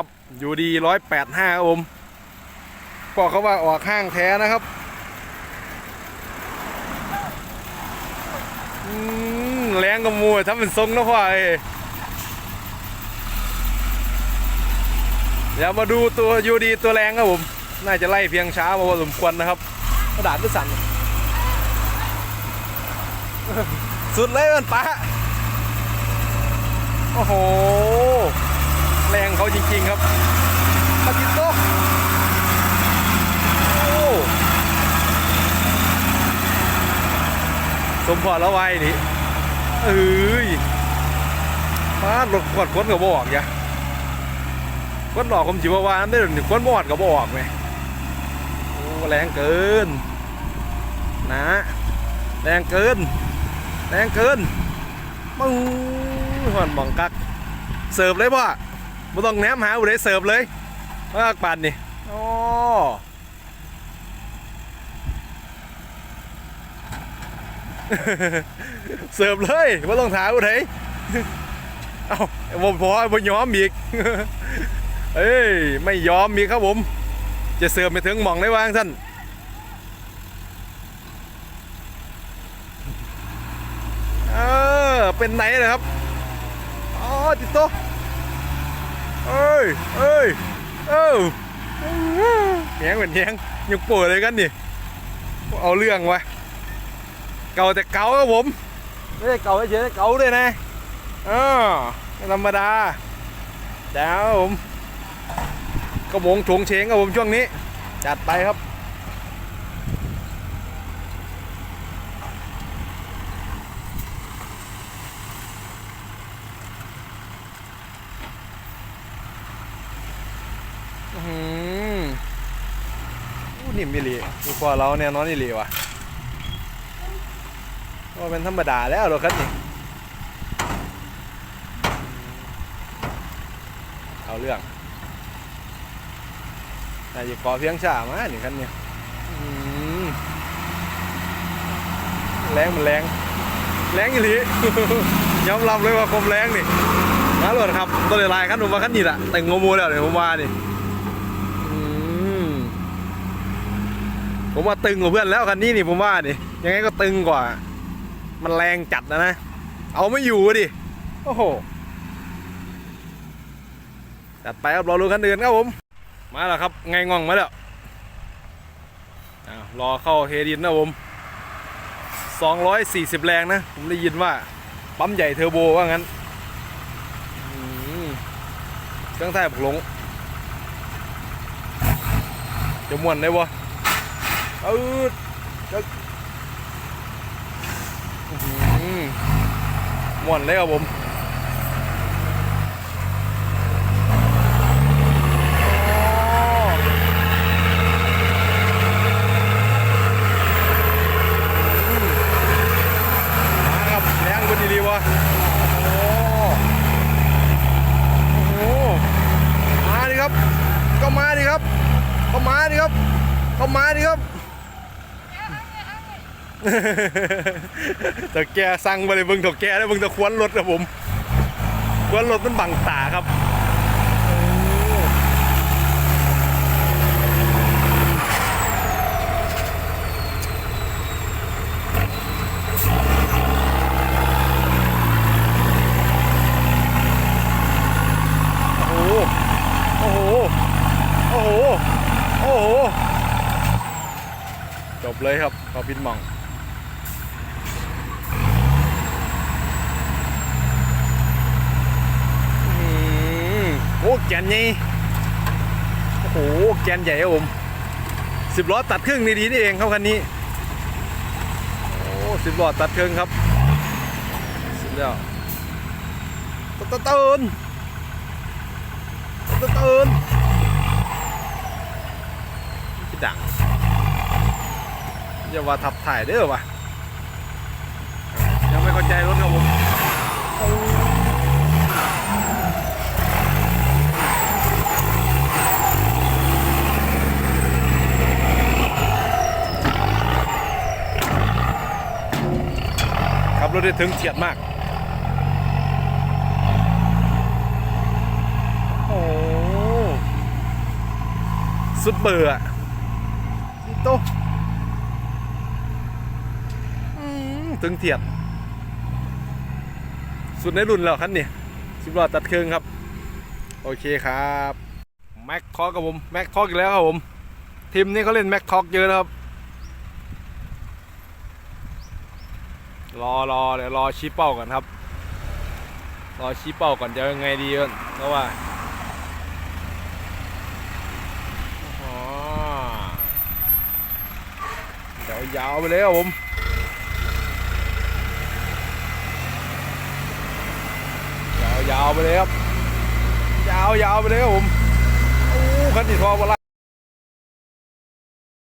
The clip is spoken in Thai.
ครับ อยู่ดีร้อยแปดห้าครับผมบอกเขาว่าออกห้างแท้นะครับแรงกับมูทำเป็นทรงนะพ่อเอ้เดี๋ยวมาดูตัวยูดีตัวแรงครับผม น่าจะไล่เพียงช้ามาพอสมควรนะครับ กระดาษไม่สั่น สุดเลยมันปะโอ้โห แรงเขาจริง ๆ ครับปาติโตโอ้สมพอแล้วไว้นี่เอ้ยมารถขวดคนกับบออกอย่าคนหลอกผมจิว่าว่าได้หรือคนบอดกับบออกไหมโอ้แรงเกิน นะ แรงเกิน แรงเกินมึงหอนมองกัก เสิร์ฟเลยพ่อ ไม่ต้องแนมหาอุไรเสิร์ฟเลยมากปั่นนี่อ๋อเสิร์ฟเลยไม่ต้องถามอุไรเอ้าผมพอไม่ยอมอีกเอ้ยไม่ยอมอีกครับผม จะเสิร์ฟไปถึงหม่องได้วางท่านเออเป็นไหนเลยครับอ๋อติดโตะ เอ้ยเอ้ยเอ้าแยงเหมือนแยงยกโปรเลยกันนี่เอาเรื่องวะเก่าแต่เก่าครับผมไม่ใช่เก่าเฉยๆเก่าด้วยนะอ๋อไม่ธรรมดาเจ้าผมกระบงถงเชงครับผมช่วงนี้ จัดไปครับ อื้อหืออู้นิ่มอีหลีดูพอเราเนี่ยนอนอีหลีว่ะว่าเป็นธรรมดาแล้วรถคันนี้เอาเรื่องน่าจะก่อเพียงชามาหนึ่งคันเนี่ยแรงมันแรงแรงอีหลียอมรับเลยว่าคมแรงนี่นะรถครับตัวเลายคันผมว่าคันนี้แหละแต่งงมูแล้วเดี๋ยผมว่านี่ อืม ผมว่าตึงกว่าเพื่อนแล้วคันนี้นี่ผมว่านี่ยังไงก็ตึงกว่า มันแรงจัดนะนะ เอาไม่อยู่ดิ โอ้โห จัดไปครับรอรู้คันอื่นครับผม มาแล้วครับไงง่องมาแล้วรอเข้าเฮดินนะผม 240 แรงนะ ผมได้ยินว่า ปั๊มใหญ่เทอร์โบว่างั้นเครื่องไทยบุกหลงจะม่วนได้บ่ ออจะอื้อหือม่วนเลยครับผมอืมมาครับแรงกว่าดีๆวะโอ้โหมาดิครับก็มาดิครับ เข้ามาดิครับ เข้ามาดิครับ แต่แกสั่งมาเลยเบิ่งถกแกแล้วเบิ่งตะควนรถครับผมควนรถมันบังตาครับโอ้โหโอ้โหโอ้โหโอ้โหจบเลยครับขอพินมอง อืมโอ้ แกนใหญ่โอ้โหแกนใหญ่ครับผมสิบล้อตัดครึ่งนี่ดีนี่เองครับคันนี้โอ้สิบล้อตัดครึ่งครับสุดแล้วตตะเตินตะตะเตินพี่ดังอย่าว่าทับถ่ายเด้อวะยังไม่เข้าใจรถครับผมขับร ถได้ถึงเฉียดมาก โอ้โหสุดเบอร์อะนี่โตอืมถึงเทียด สุดในรุ่นแล้วคันนี้สิบล้อตัดเครื่องครับ โอเคครับ แม็กทอกกับผม แม็กทอกอีกแล้วครับผม ทีมนี้เขาเล่นแม็กทอกเยอะนะครับ รอรอเดี๋ยวรอชี้เป้าก่อนครับ รอชี้เป้าก่อนจะยังไงดีก่อนเพราะว่าอ๋อเดี๋ยวยาวไปเลยครับผมยาวๆไปเลยครับยาวๆไปเลยครับผมโอ้คันนี้ทอเวลา